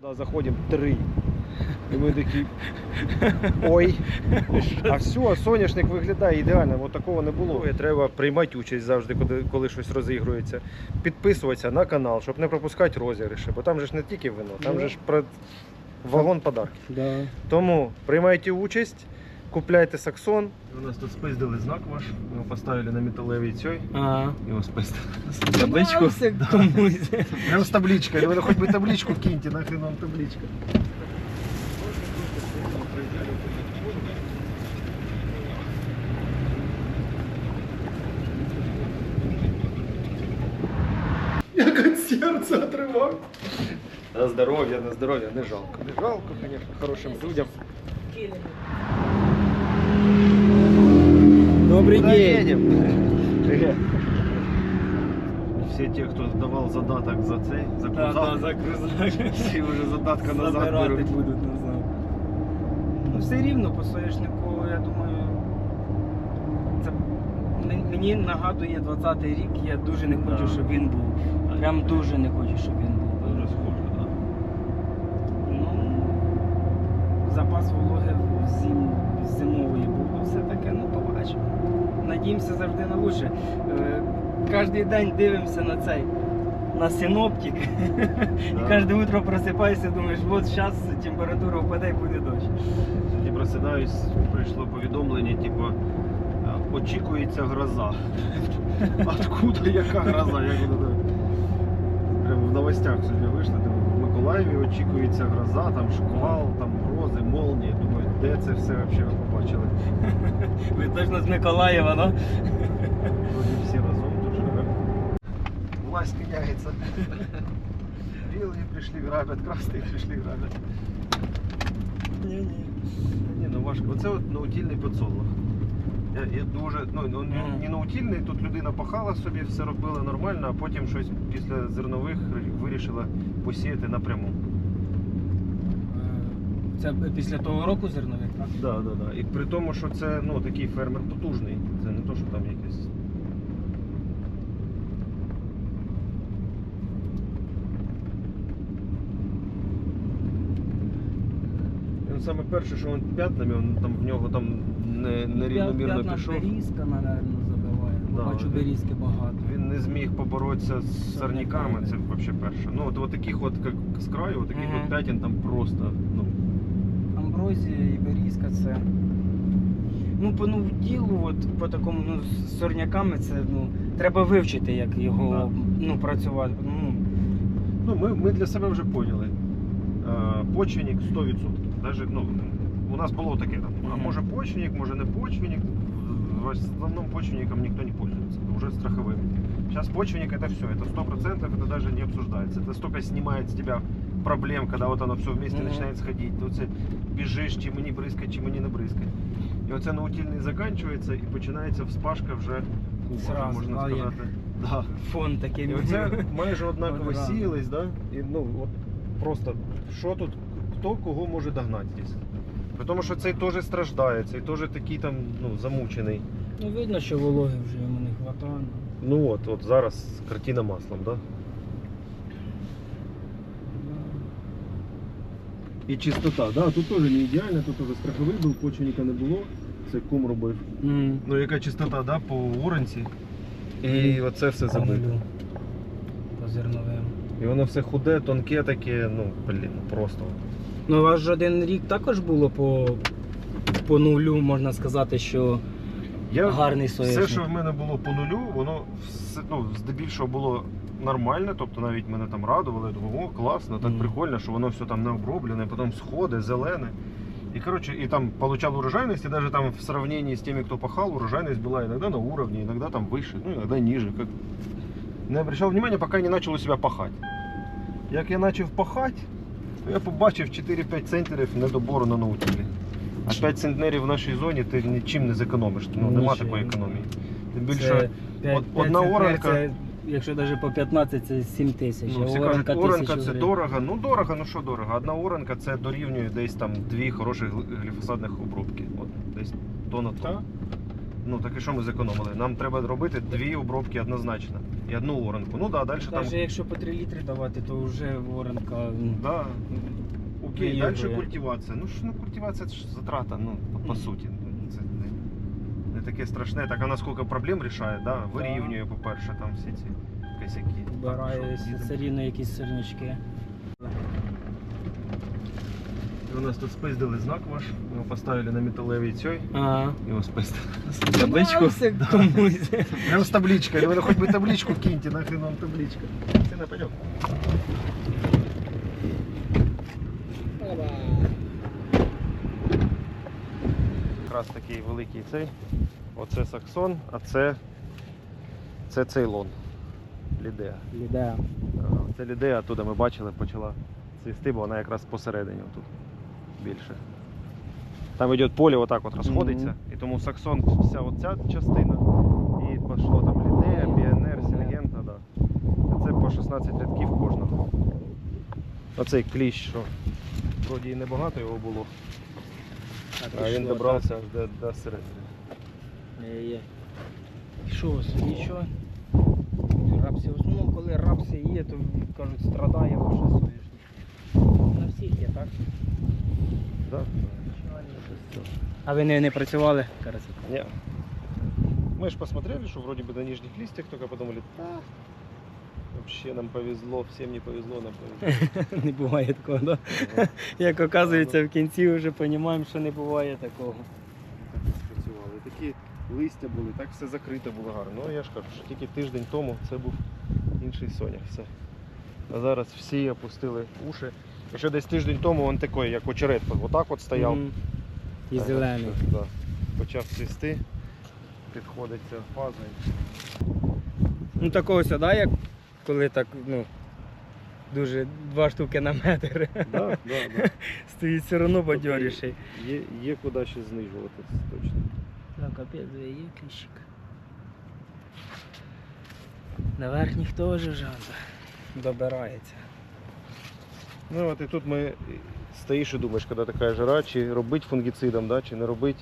Туди заходимо три. І ми такі. Ой. А все, соняшник виглядає ідеально, бо такого не було. І треба приймати участь завжди, коли, коли щось розігрується. Підписуватися на канал, щоб не пропускати розіграші. Бо там же ж не тільки вино, там же ж про вагон подарків. Да. Тому приймайте участь, купляйте саксон. У нас тут спиздили знак ваш, ми поставили на металевій цій, Ага. його спиздили. Табличку комусь. Прям з табличкою. Ну, хоч би табличку вкиньте, нахрен вам табличка. Як від серця отривав. На здоров'я, на здоров'я, не жалко. Не жалко, звісно, хорошим людям. Добрий Куда день. едем? Привет. Все те, кто давал задаток за цей, за Да, крузак, да, за крузак. всі вже задатка назад Забирати беруть. будуть назад. Ну все рівно по соняшнику, я думаю, це мен- мені нагадує 20-й рік, я дуже не хочу, Да. щоб він був. Прям дуже не хочу, щоб він був. Дуже схоже, да. Ну, запас вологи зим, зимової був, все таке, ну побачимо. Надіємося завжди на лучше. Е, Кожен день дивимося на цей. На синоптик. І кожне утро просипаєшся, думаєш, от зараз температура впаде і буде дощ. Сьогодні просинаюсь, прийшло повідомлення, типу, е, очікується гроза. Откуда яка гроза? Як воно? Прямо в новостях сьогодні вийшло, там в Миколаєві очікується гроза, там шквал, там грози, молнії. Думаю, де це все взагалі ви побачили? Ви точно з Миколаєва, ну? Вроде всі разом тут живемо. Власть меняется. Белые пришли грабят, красные пришли грабят. Ні-ні. Ні, ну важко. Оце от наутільний подсолнух. Я, я дуже, ну, ну Мгм. не наутільний, тут людина пахала собі, все робила нормально, а потім щось після зернових вирішила посіяти напряму. Це після того року зернових, так? Да, да, да. І при тому, що це ну, такий фермер потужний. Це не то, що там якесь. Він саме перше, що він п'ятнами, він там в нього там не, нерівномірно П'ятна пішов. берізка, напевно, забиває. Да, Бачу, він- берізки багато. Він не зміг поборотися з сорняками, це взагалі перше. Ну от, от таких от як з краю, от таких Мгм. от п'ятін там просто. Ну, Амброзія і берізка це. Ну, по ну, ділу, от по такому, ну, з сорняками це, ну, треба вивчити, як його ну, працювати. Ну, Ну, ми, ми для себе вже поняли. Е, Почвенник 100%. Даже, ну, у нас було таке там. А Мгм. може почвенник, може не почвенник. В основном почвенником никто не пользуется. Уже страховым. Сейчас почвенник это все. Это 100%, это даже не обсуждается. Это столько снимает с тебя проблем, когда вот оно все вместе Мгм. начинает сходить. Ти оце біжиш, чи мені бризкать, чи мені не бризкать. І оце наутільний закінчується і починається вспашка вже куба, можна да, як- сказати. Да. фон такий. І оце майже однаково сіялись, да? І ну от просто що тут, хто кого може догнати здесь. При тому, що цей теж страждає, цей теж такий там ну, замучений. Ну, видно, що вологи вже йому не вистачає. Ну от, от зараз картина маслом, да? І чистота, да, тут теж не ідеально, тут теж страховий був, почвенника не було. Це кум робив. Ну яка чистота, да, по уранці. І оце все забито. По зерновим. І воно все худе, тонке таке, ну, блін, просто. Ну, у вас ж один рік також було по, по нулю, можна сказати, що Я гарний Все, що в мене було по нулю, воно все, ну, здебільшого було нормально. Тобто навіть мене там радували, я думаю, о, класно, так прикольно, що воно все там не оброблене, потім сходи, зелене. І коротше, і там получал урожайность, и даже там в сравнении с теми, кто пахал, урожайность была иногда на уровне, иногда там выше, ну иногда ниже. Как... Не обращал внимания, пока не начал у себя пахать. Як я почав пахати, то я побачив 4-5 центнерів недобору на наутілі. А 5 центнерів в нашій зоні ти нічим не зекономиш. Ну, нема такої економії. Тим Це більше, п'ять- от- п'ять одна центнер оранка- Це, якщо навіть по 15, це 7 тисяч. ну, всі оранка кажуть, оранка це гривень. дорого. Ну дорого, ну що дорого. Одна оранка це дорівнює десь там дві хороші гліфосатних обробки. От десь то на то. Так? Ну так і що ми зекономили? Нам треба робити дві обробки однозначно. І одну оранку. Ну да, далі там. Навіть якщо по 3 літри давати, то вже оранка. Да. окей, далі культивація. Ну ж ну культивація це ж затрата, ну по, по суті. Це не, таке страшне. Так вона скільки проблем рішає, да? вирівнює, по-перше, там всі ці косяки. Вбирає рівно якісь сирнички. У нас тут спиздили знак ваш. Ми його поставили на металевій цій. Ага. Його спиздили. Табличку комусь. Прям з табличкою. Ну, хоч би табличку вкиньте, нахрен вам табличка. Сина, пойдем. Якраз такий великий цей. Оце саксон, а це, це цейлон. Лідеа. Лідея. Це лідея, туди ми бачили, почала цвісти, бо вона якраз посередині тут більше. Там йде поле отак от розходиться, і тому саксон вся оця частина, і пішло там лідея, піонер, сінгента, да. Це по 16 рядків кожного. Оцей кліщ, що вроді і небагато його було, а він добрався аж до, до середини. Є. Що собі, що? Рапси, в основному, коли рапси є, то кажуть, страдає ваше соняшник. На всіх є, так? Да? А ви не, не працювали? Не. Мы же посмотрели, что вроде бы на нижних листьях, только подумали, да, вообще нам повезло, всем не повезло, нам повезло. Не буває такого, да? Як оказується, в кінці вже розуміємо, що не буває такого. Так і спрацювали. Такі листя були, так все закрите було гарно. Ну я ж кажу, що тільки тиждень тому це був інший сонях. Все. А зараз всі опустили уші. Ще десь тиждень тому він такий, як очерет, отак от стояв. Мгм. І Так, зелений. що, Да. Почав цвісти, підходить ця фаза. Ну такого сюди, як коли так, ну, дуже два штуки на метр. Да, да, да. Стоїть все одно бадьоріший. Є, є куди ще знижувати, це точно. Так, капець, є кліщик. На верхніх теж жанр добирається. Ну от і тут ми стоїш і думаєш, коли така жара, чи робити фунгіцидом, да, чи не робити,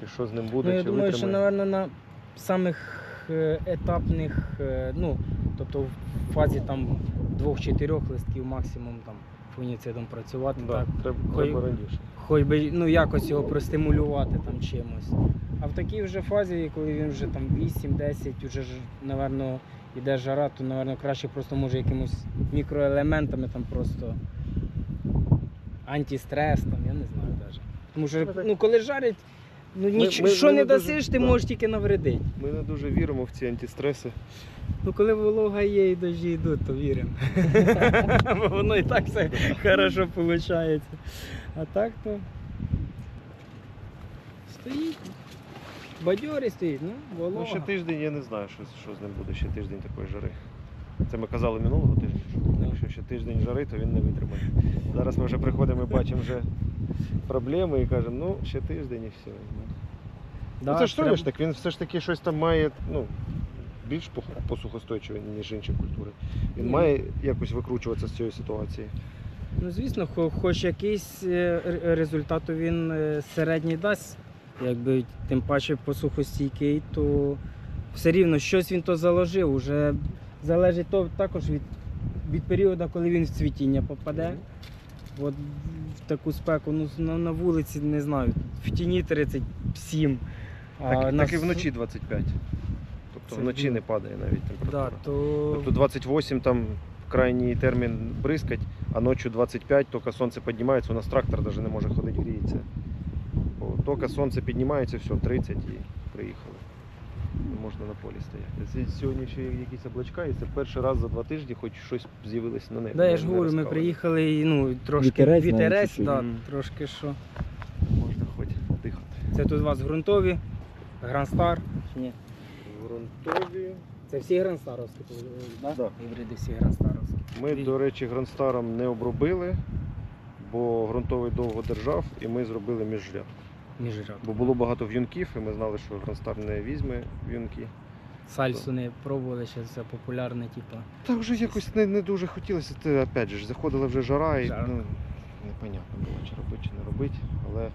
чи що з ним буде, ну, я чи думаю, що, витримає. напевно, на самих е, етапних, е, ну, тобто в фазі там двох-чотирьох листків максимум там фуніцидом працювати. Да, Так. треба, треба раніше. Хоч би ну, якось його простимулювати там чимось. А в такій вже фазі, коли він вже там 8-10, вже напевно, йде жара, то, напевно, краще просто може якимось мікроелементами там просто антистрес, там, я не знаю навіть. Тому що ну, коли жарять, ну, ніч... ми- що ми не не дуже- ти да. можеш тільки навредити. Ми не дуже віримо в ці антистреси. Ну коли волога є і дощі йдуть, то віримо. Бо воно і так все хорошо виходить. А так то стоїть. Бадьорий стоїть, ну, волога. Ну ще тиждень я не знаю, що, що з ним буде, ще тиждень такої жари. Це ми казали минулого тижня, що якщо ще тиждень жари, то він не витримає. Зараз ми вже приходимо і бачимо вже проблеми і кажемо, ну ще тиждень і все. Да, ну, це ж треба- соняшник, він все ж таки щось там має ну, більш посухостойчивий, ніж інші культури. Він Ні. має якось викручуватися з цієї ситуації. Ну, звісно, хоч якийсь е, результат він е, середній дасть, якби тим паче посухостійкий, то все рівно щось він то заложив. Уже залежить то також від, від періоду, коли він в цвітіння попаде. От в таку спеку, ну на, на вулиці не знаю, в тіні 37. А Так, на так і вночі 25. Тобто Це вночі дуже- не падає навіть температура. Да, то... Тобто 28 там крайній термін бризкать, а ночі 25, тільки сонце піднімається, у нас трактор навіть не може ходити, гріється. Тільки сонце піднімається, все, 30 і приїхали. Не можна на полі стояти. Сьогодні ще є якісь облачка, і це перший раз за два тижні хоч щось з'явилося на небі. Да, я ж говорю, ми приїхали і ну, трошки Вітерець вітерець, навіть да, трошки що. Можна хоч дихати. Це тут у вас ґрунтові, Грандстар. Чи ні? Грунтові. Це всі грандстаровські, да? Да. Гібриди всі грандстаровські. Ми, до речі, грандстаром не обробили, бо ґрунтовий довго держав, і ми зробили міжряд. Міжряд. Бо було багато в'юнків, і ми знали, що Грандстар не візьме в'юнки. Сальсу не пробували, ще це популярне, типу. Так вже якось не, не дуже хотілося. Це опять же ж, заходила вже жара і ну, непонятно було, чи робити, чи не робити, але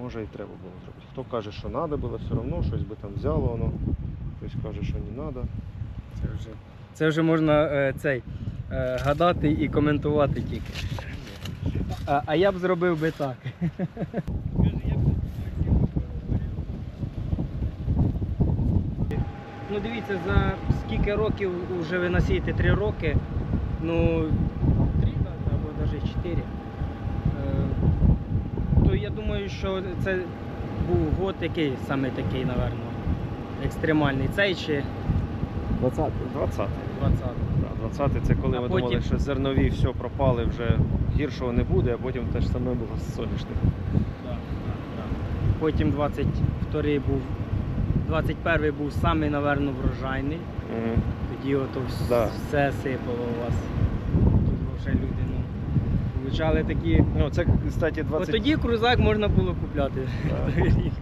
може і треба було зробити. Хто каже, що треба було, все одно щось би там взяло воно, хтось каже, що не треба. Це вже, це вже можна е, цей, е, гадати і коментувати тільки. А, а я б зробив би так. Ну дивіться, за скільки років вже ви насієте? Три роки. Ну, три, або навіть чотири. Е, То я думаю, що це був год який саме такий, напевно, екстремальний. Цей чи 20 20 20 Да, 20 це коли А ми потім- думали, що зернові все пропали, вже гіршого не буде, а потім те ж саме було з соняшником. Потім 22 був, 21 був самий, напевно, врожайний. Мгм. Тоді ото вс- Да. все сипало у вас. Тут вже люди ну, получали такі. Ну, це, кстати, 20... От тоді крузак можна було купляти. Да. Той рік.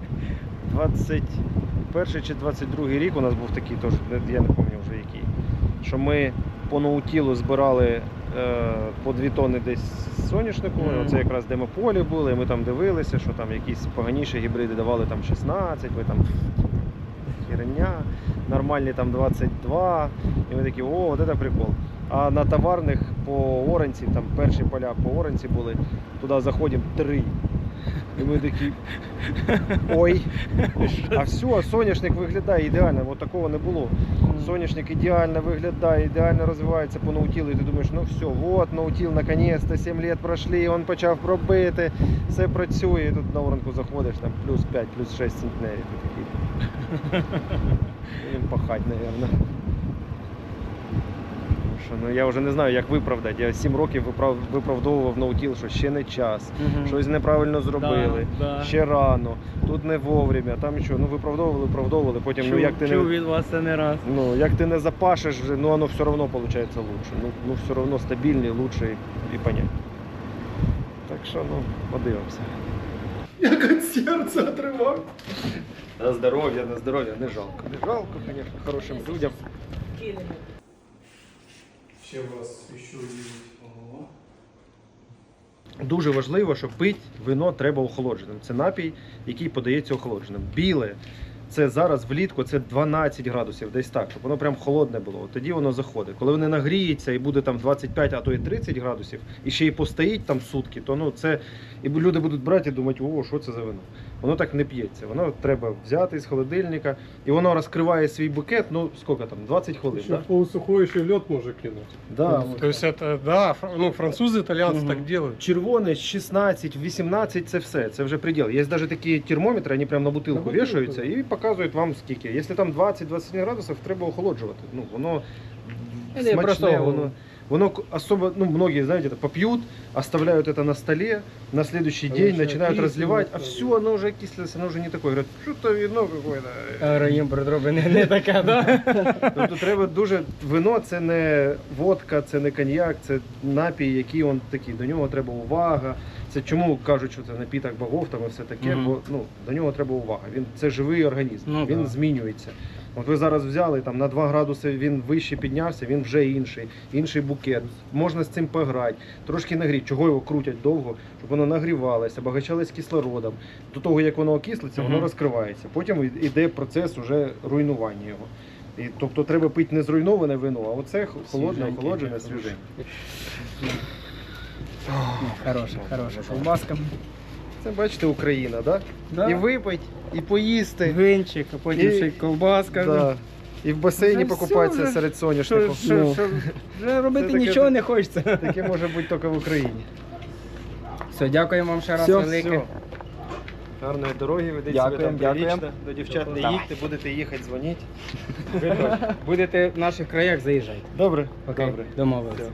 21 чи 22 рік у нас був такий, тож я не пам'ятаю вже який. Що ми по ноутілу збирали е, по 2 тони десь соняшнику. Мгм. Оце якраз де ми полі були, ми там дивилися, що там якісь поганіші гібриди давали там 16, ми там херня, нормальні там 22. І ми такі, о, от це прикол. А на товарних по оранці, там перші поля по оранці були, туди заходимо 3. І ми такі. Ой. А все, соняшник виглядає ідеально, от такого не було. Соняшник ідеально виглядає, ідеально розвивається по наутілу, і ти думаєш, ну все, от наутіл, наконець-то 7 років пройшли, він почав пробити, все працює, і тут на воронку заходиш, там плюс 5, плюс 6 центнерів. Їм пахать, мабуть. Що, ну я вже не знаю, як виправдати. Я 7 років виправ... виправдовував наутіл, що ще не час, Мгм. щось неправильно зробили. Да, да. Ще рано, тут не вовремя, там що, ну виправдовували, виправдовували, потім ну як ти чув не від вас це не раз. ну як ти не запашеш, вже, ну воно все одно виходить лучше. Ну, ну все одно стабільний, лучше і, і понятно. Так що ну, подивимося. Як від серця отривав. На здоров'я, на здоров'я, не жалко. Не жалко, звісно, хорошим людям. Ще вас видеть. Ого. Дуже важливо, що пить вино треба охолодженим. Це напій, який подається охолодженим. Біле. Це зараз влітку це 12 градусів, десь так, щоб воно прям холодне було. От Тоді воно заходить. Коли воно нагріється і буде там 25, а то і 30 градусів, і ще й постоїть там сутки, то ну це і люди будуть брати і думати, о, що це за вино Воно так не п'ється. Воно треба взяти з холодильника, і воно розкриває свій букет. Ну скільки там, 20 хвилин. Еще Да? в полусухой еще лед можно кинуть. Да, То есть это, да, фр- ну французы, итальянцы Мгм. так делают. Червоний 16, 18 це все, це вже приділ. Є навіть такі термометри, вони прямо на бутилку На бутилку, вішаються да. і показують вам скільки. Якщо там 20-21 градусів, треба охолоджувати. Ну, воно Це смачне, просто- воно, воно к- особо, ну, многие, знаете, это попьют, оставляют это на столе, на следующий Оно день начинает начинают кислым разливать, а становится. все, оно уже окислилось, оно уже не такое. Говорят, что-то вино какое-то. Раїм продроблене не таке, да? Тобто треба дуже вино це не водка, це не коньяк, це напій, який он такий. До нього треба увага. Це чому кажуть, що це напіток богов там і все таке, Мгм. бо ну до нього треба увага. Він це живий організм, Ну, він да. змінюється. От ви зараз взяли там на 2 градуси, він вище піднявся, він вже інший, інший букет. Можна з цим пограти, трошки нагріти. Чого його крутять довго, щоб воно нагрівалося, багачалось кислородом. До того як воно окислиться, воно розкривається. Потім йде процес уже руйнування його. І, тобто треба пити не зруйноване вино, а оце холодне, охолоджене, хороше. свіженьке. Хороша, хороша ковбаска. Це бачите Україна, да? Да. І випить, і поїсти. Винчик, а потім І- ще й ковбаска. Да. І в басейні Вже покупатися все, серед Що, соняшнику. що, Ну, що, вже робити Це таке- нічого не хочеться. Таке може бути тільки в Україні. Все, дякуємо вам ще раз Все, велике. все. Гарної дороги, ведіть Дякуємо, себе там дякуємо. прилічно. До дівчат не їдьте, будете їхати, дзвоніть. Будете в наших краях, заїжджайте. Добре? Окей, Добре. домовилися. Все.